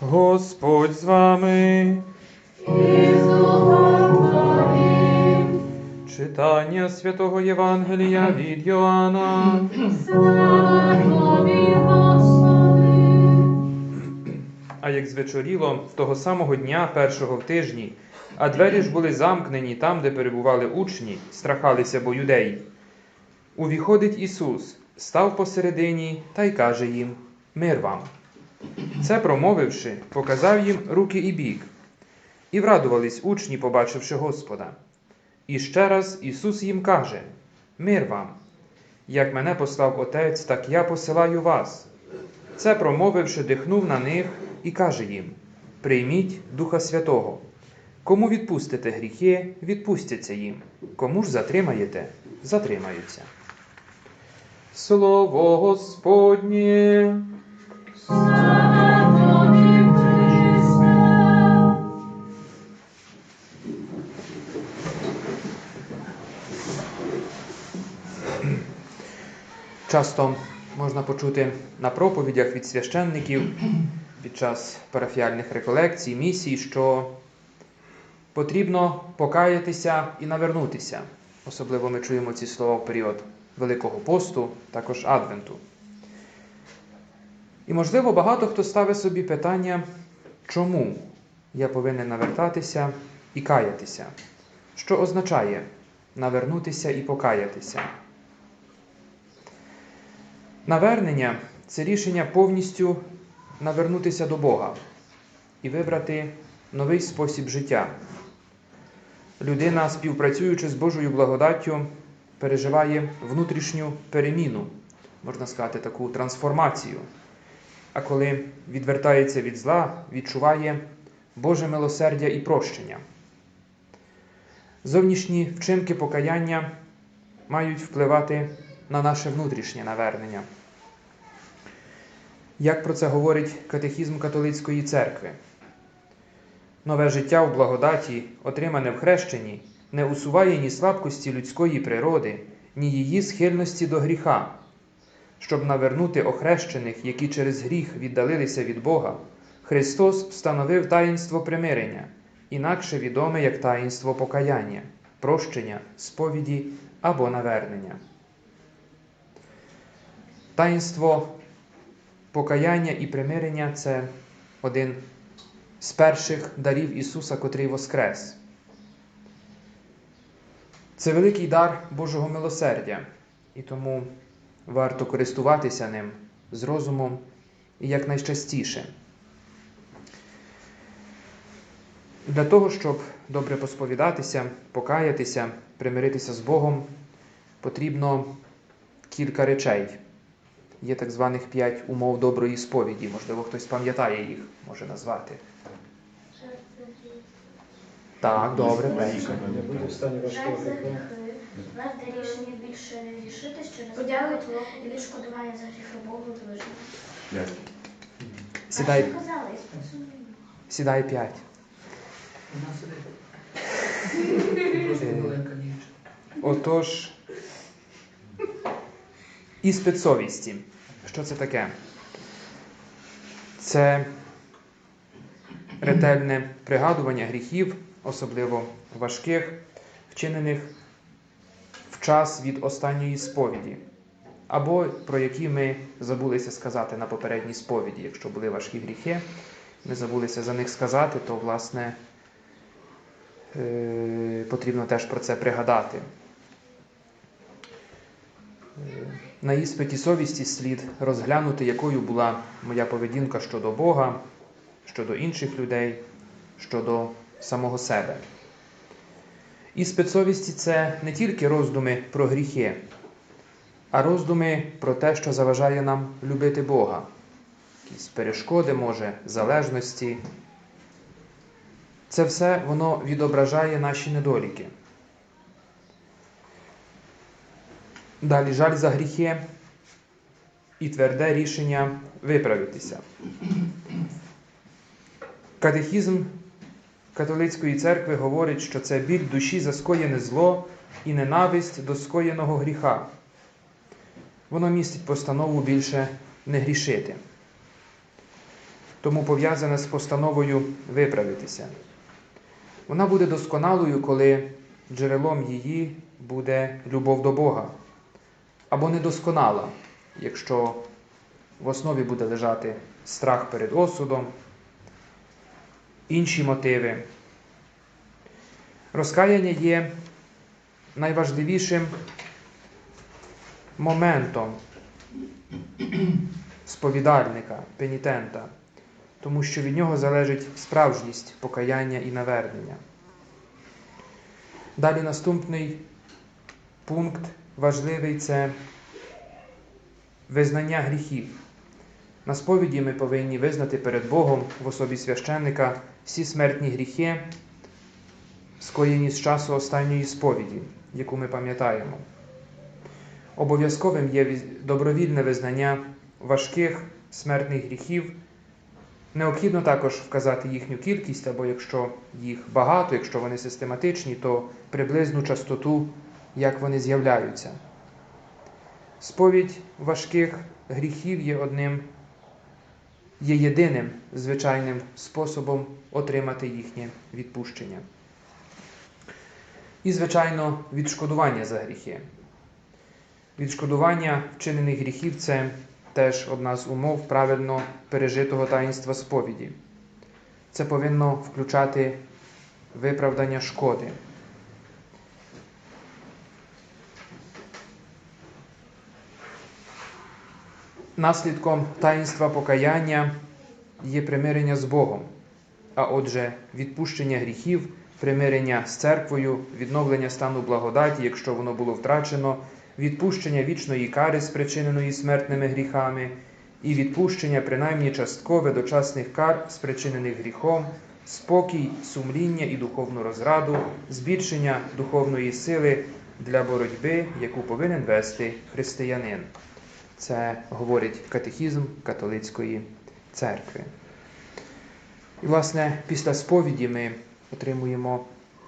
Господь з вами. І Читання святого Євангелія від Йоанна. Слава. А як звечоріло того самого дня, першого в тижні, а двері ж були замкнені там, де перебували учні, страхалися бо юдеї. Увіходить Ісус, став посередині та й каже їм: Мир вам. Це промовивши, показав їм руки і бік. І врадувались учні, побачивши Господа. І ще раз Ісус їм каже: Мир вам. Як мене послав Отець, так я посилаю вас. Це промовивши, дихнув на них і каже їм: Прийміть Духа Святого. Кому відпустите гріхи, відпустяться їм. Кому ж затримаєте, затримаються. Слово Господнє. Часто можна почути на проповідях від священників під час парафіальних реколекцій, місій, що потрібно покаятися і навернутися. Особливо ми чуємо ці слова в період Великого посту, також Адвенту. І, можливо, багато хто ставить собі питання, чому я повинен навертатися і каятися? Що означає навернутися і покаятися? Навернення це рішення повністю навернутися до Бога і вибрати новий спосіб життя. Людина, співпрацюючи з Божою благодаттю, переживає внутрішню переміну, можна сказати, таку трансформацію. А коли відвертається від зла, відчуває Боже милосердя і прощення. Зовнішні вчинки покаяння мають впливати на наше внутрішнє навернення. Як про це говорить катехізм католицької церкви? Нове життя в благодаті, отримане в хрещенні, не усуває ні слабкості людської природи, ні її схильності до гріха. Щоб навернути охрещених, які через гріх віддалилися від Бога, Христос встановив таїнство примирення, інакше відоме як таїнство покаяння, прощення, сповіді або навернення. Таїнство покаяння і примирення це один з перших дарів Ісуса, котрий воскрес. Це великий дар Божого милосердя, і тому варто користуватися ним з розумом і якнайчастіше. Для того, щоб добре посповідатися, покаятися, примиритися з Богом, потрібно кілька речей. Є так званих п'ять умов доброї сповіді. Можливо, хтось пам'ятає їх, може назвати. Так, добре, перше. Жаль за гріхи, Брати рішення більше не рішити через Подякувати Бога і відшкодування за гріхи Богу і ближнього. Сідай, що казали? Сідай п'ять. Е, Отож, іспит совісті. Що це таке? Це ретельне пригадування гріхів, особливо важких, вчинених час від останньої сповіді, або про які ми забулися сказати на попередній сповіді. Якщо були важкі гріхи, ми забулися за них сказати, то, власне, е, потрібно теж про це пригадати. Е, На іспиті совісті слід розглянути, якою була моя поведінка щодо Бога, щодо інших людей, щодо самого себе. Іспит совісті це не тільки роздуми про гріхи, а роздуми про те, що заважає нам любити Бога, якісь перешкоди, може, залежності. Це все воно відображає наші недоліки. Далі жаль за гріхи і тверде рішення виправитися. Катехізм католицької церкви говорить, що це біль душі за скоєне зло і ненависть до скоєного гріха. Воно містить постанову більше не грішити. тому пов'язана з постановою виправитися. Вона буде досконалою, коли джерелом її буде любов до Бога, або недосконала, якщо в основі буде лежати страх перед осудом, інші мотиви. Розкаяння є найважливішим моментом сповідальника, пенітента, тому що від нього залежить справжність покаяння і навернення. Далі наступний пункт важливий це визнання гріхів. На сповіді ми повинні визнати перед Богом в особі священника всі смертні гріхи, скоєні з часу останньої сповіді, яку ми пам'ятаємо. Обов'язковим є добровільне визнання важких смертних гріхів. Необхідно також вказати їхню кількість, або якщо їх багато, якщо вони систематичні, то приблизну частоту, як вони з'являються. Сповідь важких гріхів є одним, є єдиним звичайним способом отримати їхнє відпущення. І, звичайно, відшкодування за гріхи. Відшкодування вчинених гріхів це теж одна з умов правильно пережитого таїнства сповіді. Це повинно включати виправдання шкоди. Наслідком таїнства покаяння є примирення з Богом, а отже, відпущення гріхів, примирення з церквою, відновлення стану благодаті, якщо воно було втрачено, відпущення вічної кари, спричиненої смертними гріхами, і відпущення принаймні часткове дочасних кар, спричинених гріхом, спокій, сумління і духовну розраду, збільшення духовної сили для боротьби, яку повинен вести християнин. Це говорить катехізм католицької церкви. І, власне, після сповіді ми отримуємо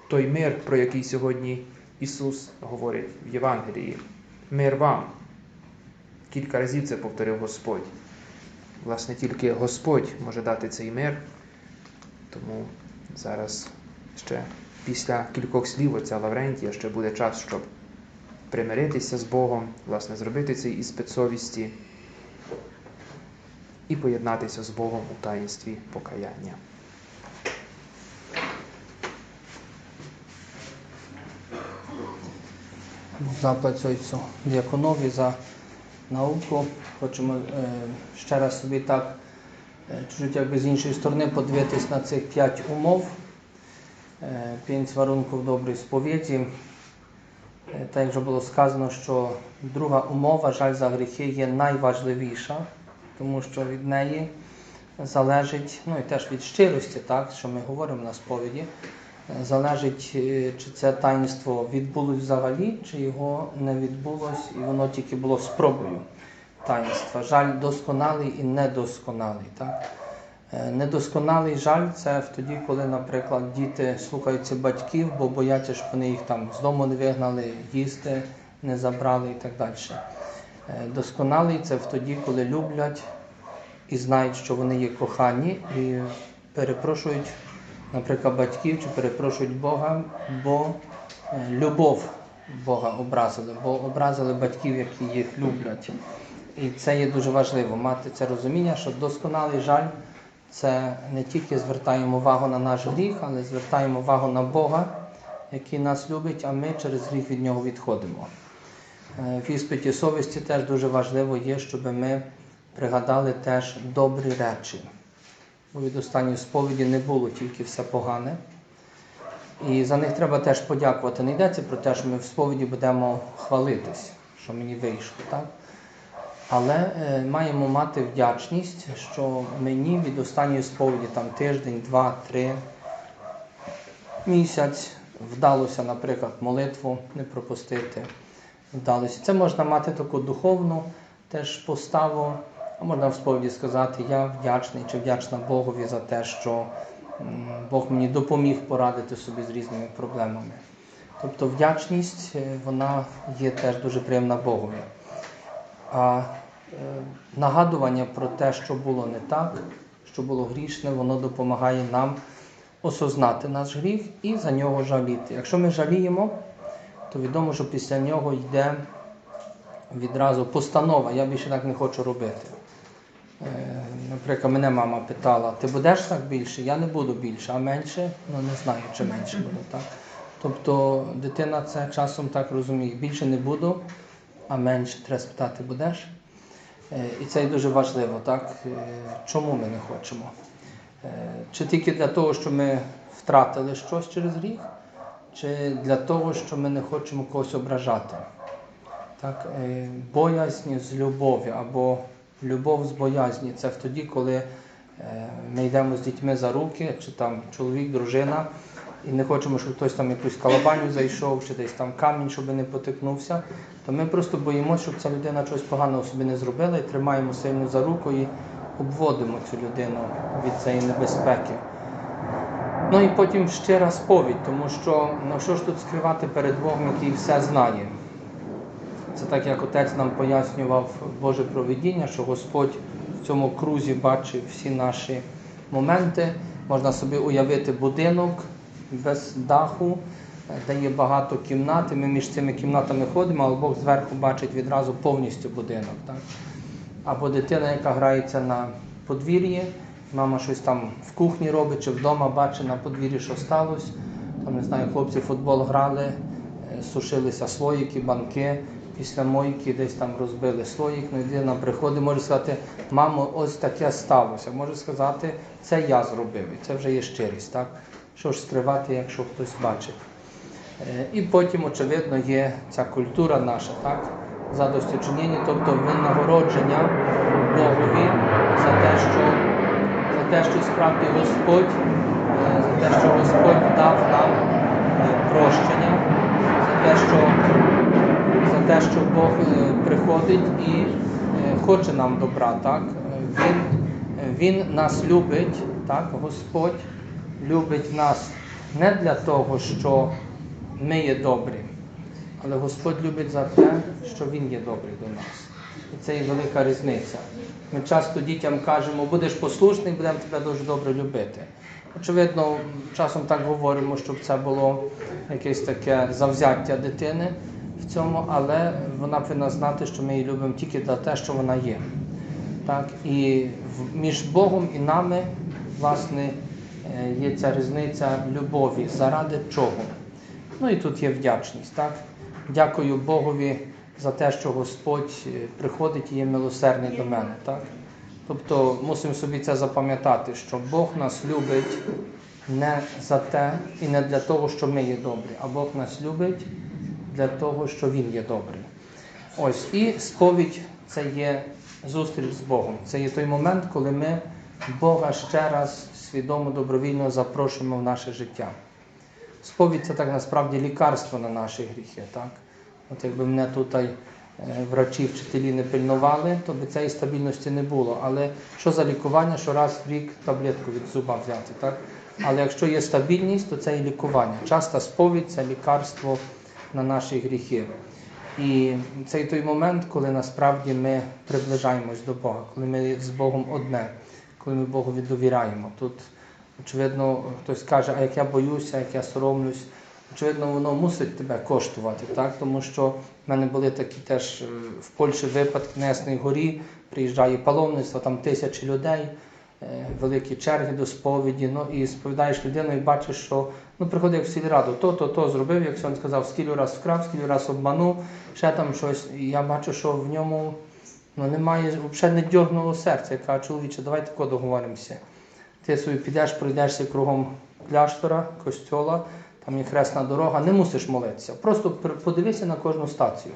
той мир, про який сьогодні Ісус говорить в Євангелії. Мир вам. Кілька разів це повторив Господь. Власне, тільки Господь може дати цей мир. Тому зараз ще після кількох слів отця Лаврентія ще буде час, щоб примиритися з Богом, власне, зробити цей іспит совісті і поєднатися з Богом у таїнстві покаяння. Заплать Отцю Діаконові за науку. Хочемо е, ще раз собі так е, чуть якби з іншої сторони подивитись на цих п'ять умов. Е, П'ять варунків доброї сповіді. Так вже було сказано, що друга умова, жаль за гріхи, є найважливіша, тому що від неї залежить, ну і теж від щирості, так, що ми говоримо на сповіді, е, залежить, е, чи це таїнство відбулось взагалі, чи його не відбулось, і воно тільки було спробою таїнства. Жаль досконалий і недосконалий. Так? Е, Недосконалий жаль це тоді, коли, наприклад, діти слухаються батьків, бо бояться, щоб вони їх там з дому не вигнали, їсти не забрали і так далі. Е, Досконалий це в тоді, коли люблять і знають, що вони є кохані, і перепрошують, наприклад, батьків чи перепрошують Бога, бо е, любов Бога образили, бо образили батьків, які їх люблять. І це є дуже важливо мати це розуміння, що досконалий жаль це не тільки звертаємо увагу на наш гріх, але звертаємо увагу на Бога, який нас любить, а ми через гріх від нього відходимо. Е, В іспиті совісті теж дуже важливо є, щоб ми пригадали теж добрі речі. Бо від останньої сповіді не було тільки все погане. І за них треба теж подякувати. Не йдеться про те, що ми в сповіді будемо хвалитись, що мені вийшло. Так? Але е, маємо мати вдячність, що мені від останньої сповіді, там тиждень, два, три, місяць вдалося, наприклад, молитву не пропустити. Вдалося. Це можна мати таку духовну теж поставу, а можна в сповіді сказати, я вдячний чи вдячна Богові за те, що Бог мені допоміг порадити собі з різними проблемами. Тобто вдячність е, вона є теж дуже приємна Богові. А е, нагадування про те, що було не так, що було грішне, воно допомагає нам осознати наш гріх і за нього жаліти. Якщо ми жаліємо, то відомо, що після нього йде відразу постанова, я більше так не хочу робити. Е, Наприклад, мене мама питала, ти будеш так більше? Я не буду більше, а менше, ну не знаю, чи менше буду. Так? Тобто дитина це часом так розуміє, більше не буду, а менше треба спитати, будеш? Е, І це дуже важливо, так? Е, Чому ми не хочемо? Чи тільки для того, що ми втратили щось через гріх, чи для того, що ми не хочемо когось ображати? Так, е, боязнь з любові або любов з боязні це тоді, коли е, ми йдемо з дітьми за руки, чи там чоловік, дружина, і не хочемо, щоб хтось там якусь калабаню зайшов, чи десь там камінь, щоб не потикнувся, то ми просто боїмося, щоб ця людина щось поганого собі не зробила і тримаємо сильно за руку і обводимо цю людину від цієї небезпеки. Ну і потім щира сповідь, тому що ну що ж тут скривати перед Богом, який все знає. Це так, як отець нам пояснював Боже провидіння, що Господь в цьому крузі бачив всі наші моменти. Можна собі уявити будинок без даху, де є багато кімнат, і ми між цими кімнатами ходимо, але Бог зверху бачить відразу повністю будинок. Так? Або дитина, яка грається на подвір'ї, мама щось там в кухні робить чи вдома бачить на подвір'ї, що сталося. Там, не знаю, хлопці футбол грали, е, сушилися слоїки, банки. Після мойки десь там розбили слоїк, ну дитина приходить, може сказати, мамо, ось таке сталося. Може сказати, це я зробив, і це вже є щирість, так? Що ж скривати, якщо хтось бачить. Е, І потім, очевидно, є ця культура наша, так? Задосточинення, тобто винагородження Богові за те, що, за те, що справді Господь, е, за те, що Господь дав нам е, прощення, за те, що за те, що Бог е, приходить і хоче нам добра. Так? Він, він нас любить, так? Господь любить нас не для того, що ми є добрі, але Господь любить за те, що Він є добрий до нас. І це є велика різниця. Ми часто дітям кажемо, будеш послушний, будемо тебе дуже добре любити. Очевидно, часом так говоримо, щоб це було якесь таке завзяття дитини в цьому, але вона повинна знати, що ми її любимо тільки за те, що вона є. Так? І між Богом і нами, власне, е, є ця різниця любові. Заради чого? Ну і тут є вдячність. Так? Дякую Богові за те, що Господь е, приходить і є милосердний до мене. Так? Тобто мусимо собі це запам'ятати, що Бог нас любить не за те і не для того, що ми є добрі, а Бог нас любить для того, що Він є добрий. Ось і сповідь це є зустріч з Богом. Це є той момент, коли ми Бога ще раз свідомо, добровільно запрошуємо в наше життя. Сповідь це так насправді лікарство на наші гріхи. Так? От якби мене тут е, врачі, вчителі не пильнували, то би цієї стабільності не було. Але що за лікування, що раз в рік таблетку від зуба взяти. Так? Але якщо є стабільність, то це і лікування. Часта сповідь це лікарство на наші гріхи. І це той момент, коли насправді ми приближаємось до Бога, коли ми з Богом одне, коли ми Богові довіряємо. Тут, очевидно, хтось каже, а як я боюся, як я соромлюсь, очевидно, воно мусить тебе коштувати, так? тому що в мене були такі теж е, в Польщі випадки на Ясній горі, приїжджає паломництво, там тисячі людей, е, великі черги до сповіді, ну і сповідаєш людину і бачиш, що ну, приходить як в сільраду, то, то, то зробив, як він сказав, скільки раз вкрав, скільки раз обманув, ще там щось. І я бачу, що в ньому ну, немає взагалі не дьогнуло серця. Я кажу, чоловіче, давай тако договоримося. Ти собі підеш, пройдешся кругом кляштора, костьола, там є хресна дорога, не мусиш молитися. Просто подивися на кожну стацію.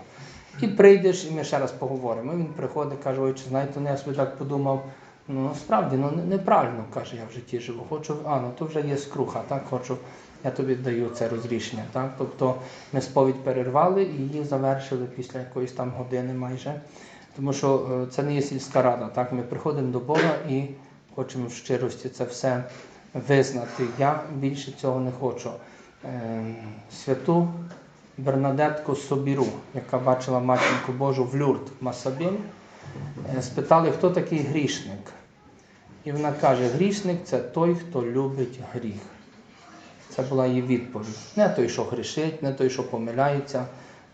І прийдеш, і ми ще раз поговоримо. І він приходить, каже, ой, чи знаєте, ну я собі так подумав, ну насправді ну, неправильно, каже, я в житті живу. Хочу, а, ну то вже є скруха, так, хочу, я тобі даю це розрішення. Так? Тобто ми сповідь перервали і її завершили після якоїсь там години майже. Тому що е, це не є сільська рада. Так? Ми приходимо до Бога і хочемо в щирості це все визнати. Я більше цього не хочу. Ем, Святу Бернадетку Собіру, яка бачила матінку Божу в Люрт Масабін, е, спитали, хто такий грішник. І вона каже: грішник це той, хто любить гріх. Це була її відповідь. Не той, що грішить, не той, що помиляється,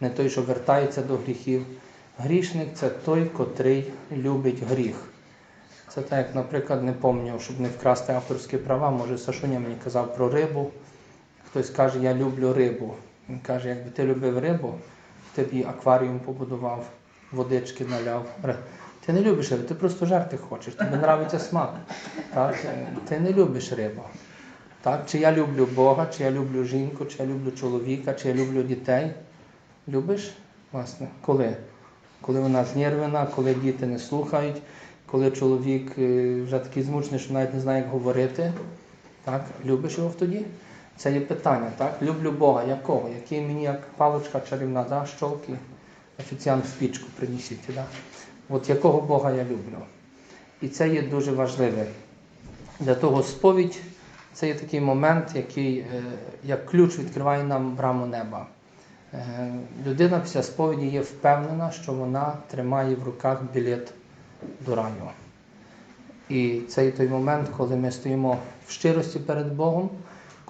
не той, що вертається до гріхів. Грішник це той, котрий любить гріх. Це так, як, наприклад, не пам'ятаю, щоб не вкрасти авторські права, може Сашуня мені казав про рибу. Хтось каже, я люблю рибу. Він каже, якби ти любив рибу, їй акваріум побудував, водички наляв. Ти не любиш рибу, ти просто жарти хочеш, тобі подобається смак. Так? Ти не любиш рибу. Так? Чи я люблю Бога, чи я люблю жінку, чи я люблю чоловіка, чи я люблю дітей. Любиш? Власне, коли? Коли вона знервена, коли діти не слухають, коли чоловік е, вже такий змучений, що навіть не знає, як говорити. Так? Любиш його тоді? Це є питання, так? Люблю Бога, якого? Який мені як паличка чарівна, да? щолки, офіціант спічку принесіть. Да? От якого Бога я люблю. І це є дуже важливе. Для того сповідь це є такий момент, який е, як ключ відкриває нам браму неба. Е, Людина після сповіді є впевнена, що вона тримає в руках білет до раю. І це є той момент, коли ми стоїмо в щирості перед Богом,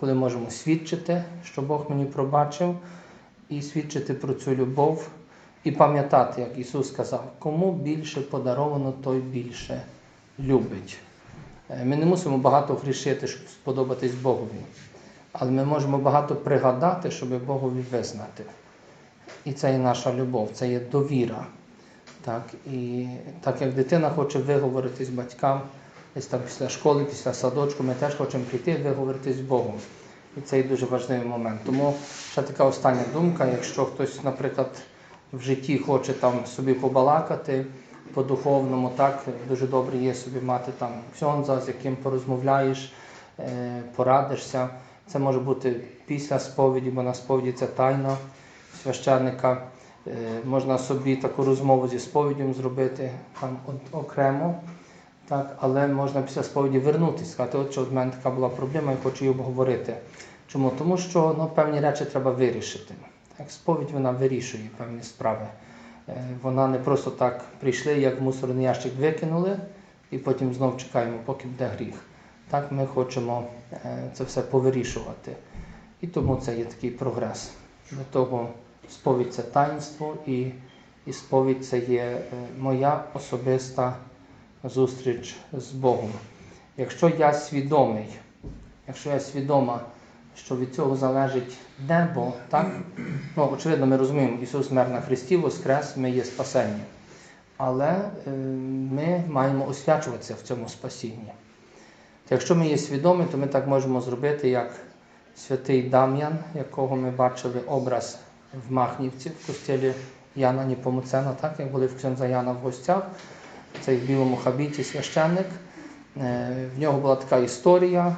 коли можемо свідчити, що Бог мені пробачив, і свідчити про цю любов, і пам'ятати, як Ісус сказав, кому більше подаровано, той більше любить. Е, Ми не мусимо багато грішити, щоб сподобатись Богові, але ми можемо багато пригадати, щоб Богові визнати. І це є наша любов, це є довіра. Так, і так як дитина хоче виговоритись батькам, десь там після школи, після садочку, ми теж хочемо прийти виговоритись з Богом. І це є дуже важливий момент. Тому ще така остання думка, якщо хтось, наприклад, в житті хоче там собі побалакати по-духовному, так, дуже добре є собі мати там ксьонза, з яким порозмовляєш, порадишся. Це може бути після сповіді, бо на сповіді це тайна священника. Можна собі таку розмову зі сповіддю зробити там окремо, так, але можна після сповіді вернутися, сказати, от що в мене така була проблема, я хочу її обговорити. Чому? Тому що ну, певні речі треба вирішити. Так, сповідь вона вирішує певні справи. Е, Вона не просто так прийшли, як в мусорний ящик викинули, і потім знов чекаємо, поки буде гріх. Так ми хочемо е, це все повирішувати. І тому це є такий прогрес. До того сповідь це таїнство, і, і сповідь це є е, моя особиста зустріч з Богом. Якщо я свідомий, якщо я свідома, що від цього залежить небо, так? Ну, очевидно, ми розуміємо, Ісус мер на Христі, Воскрес, ми є спасені. Але е, ми маємо освячуватися в цьому спасінні. Якщо ми є свідомі, то ми так можемо зробити, як святий Дам'ян, якого ми бачили образ в Махнівці, в костілі Яна Ніпомуцена, так, як були в ксьонза Яна в гостях, цей в білому хабіті священник. Е, В нього була така історія,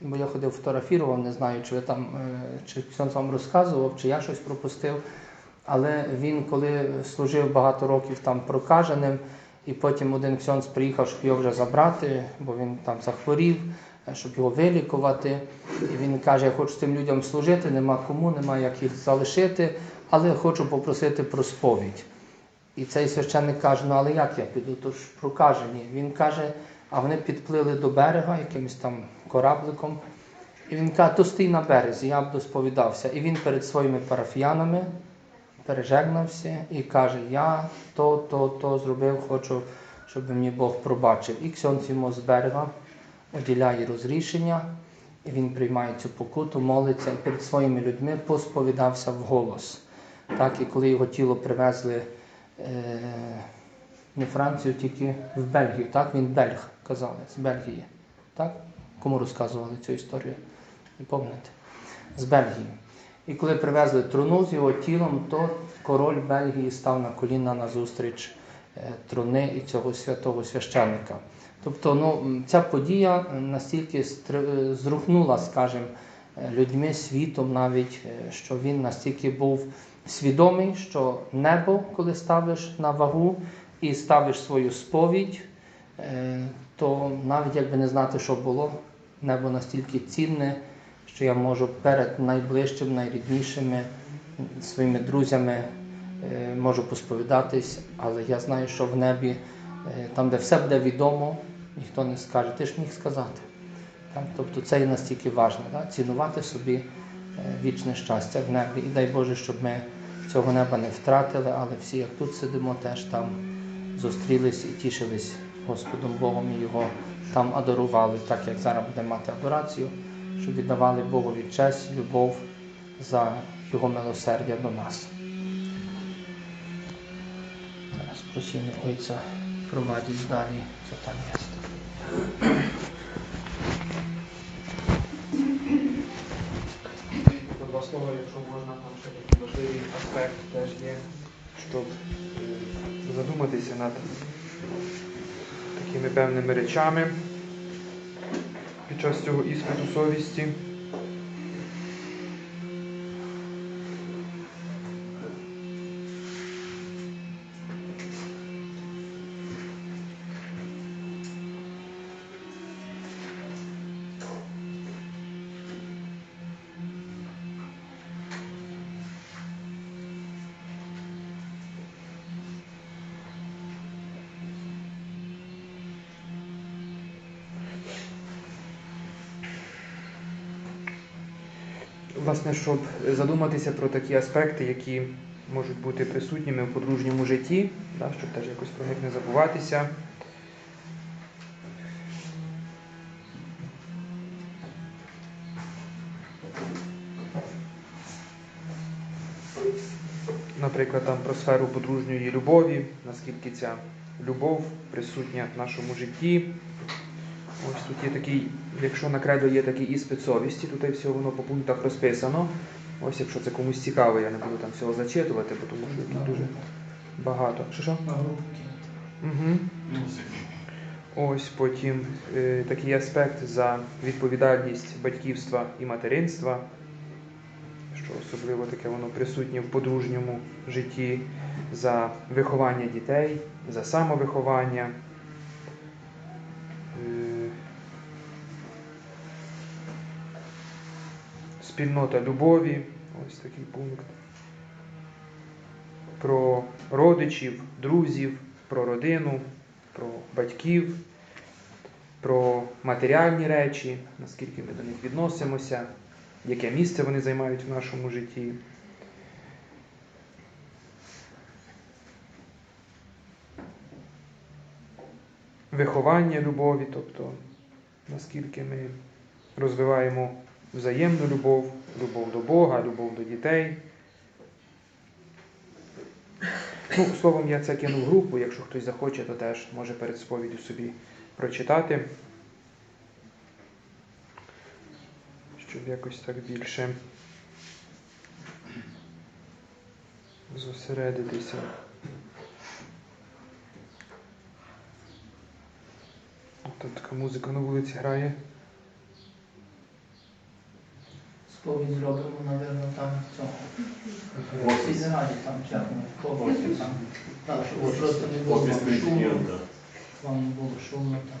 бо я ходив фотографірував, не знаю, чи ви там, е, чи ксьонз вам розказував, чи я щось пропустив. Але він, коли служив багато років там прокаженим, і потім один ксьонз приїхав, щоб його вже забрати, бо він там захворів, е, щоб його вилікувати. І він каже: я хочу цим людям служити, нема кому, нема як їх залишити, але хочу попросити про сповідь. І цей священник каже: ну але як я піду? То ж прокажені. Він каже, а вони підплили до берега якимось там корабликом. І він каже, то стій на березі, я б досповідався. І він перед своїми парафіянами пережегнався і каже, я то, то, то зробив, хочу, щоб мені Бог пробачив. І ксьонц йому з берега оділяє розрішення, і він приймає цю покуту, молиться і перед своїми людьми посповідався вголос. Так, і коли його тіло привезли не Францію, тільки в Бельгію. Так, він бельг, казали, з Бельгії. Так? Кому розказували цю історію? Не пам'ятаєте? З Бельгії. І коли привезли труну з його тілом, то король Бельгії став на коліна назустріч е, труни і цього святого священника. Тобто ну, ця подія настільки е, зрухнула, скажімо, е, людьми, світом навіть, е, що він настільки був свідомий, що небо, коли ставиш на вагу і ставиш свою сповідь, е, то навіть якби не знати, що було, небо настільки цінне, що я можу перед найближчими, найріднішими своїми друзями е, можу посповідатись, але я знаю, що в небі, е, там, де все буде відомо, ніхто не скаже. Ти ж міг сказати. Тобто це є настільки важливо, цінувати собі вічне щастя в небі. І дай Боже, щоб ми цього неба не втратили, але всі, як тут сидимо, теж там зустрілись і тішились Господом Богом і його там адорували, так як зараз будемо мати адорацію, щоб віддавали Богові честь, любов за Його милосердя до нас. Зараз просимо Отця провадить далі, що там є. Слова, якщо можна, там ще такий важливий аспект теж є, щоб е, задуматися над такими певними речами під час цього іспиту совісті. Власне, щоб задуматися про такі аспекти, які можуть бути присутніми в подружньому житті, да, щоб теж якось про них не забуватися. Наприклад, там про сферу подружньої любові, наскільки ця любов присутня в нашому житті. Ось тут є такий, якщо на кредо є такий іспит совісті, тут все воно по пунктах розписано. Ось якщо це комусь цікаво, я не буду там всього зачитувати, бо тому що тут дуже багато. Що що? Угу. Ось потім е, такий аспект за відповідальність батьківства і материнства, що особливо таке воно присутнє в подружньому житті, за виховання дітей, за самовиховання. Спільнота любові, ось такий пункт. Про родичів, друзів, про родину, про батьків, про матеріальні речі, наскільки ми до них відносимося, яке місце вони займають в нашому житті. Виховання любові, тобто наскільки ми розвиваємо взаємну любов, любов до Бога, любов до дітей. Ну, словом, я це кинув групу, якщо хтось захоче, то теж може перед сповіддю собі прочитати. Щоб якось так більше зосередитися. Тут така музика на вулиці грає. Сповідь зробимо, напевно, там в цьому. В сільраді там чергу, в офісі там. Так, щоб просто не було шумно, вам не було шумно там.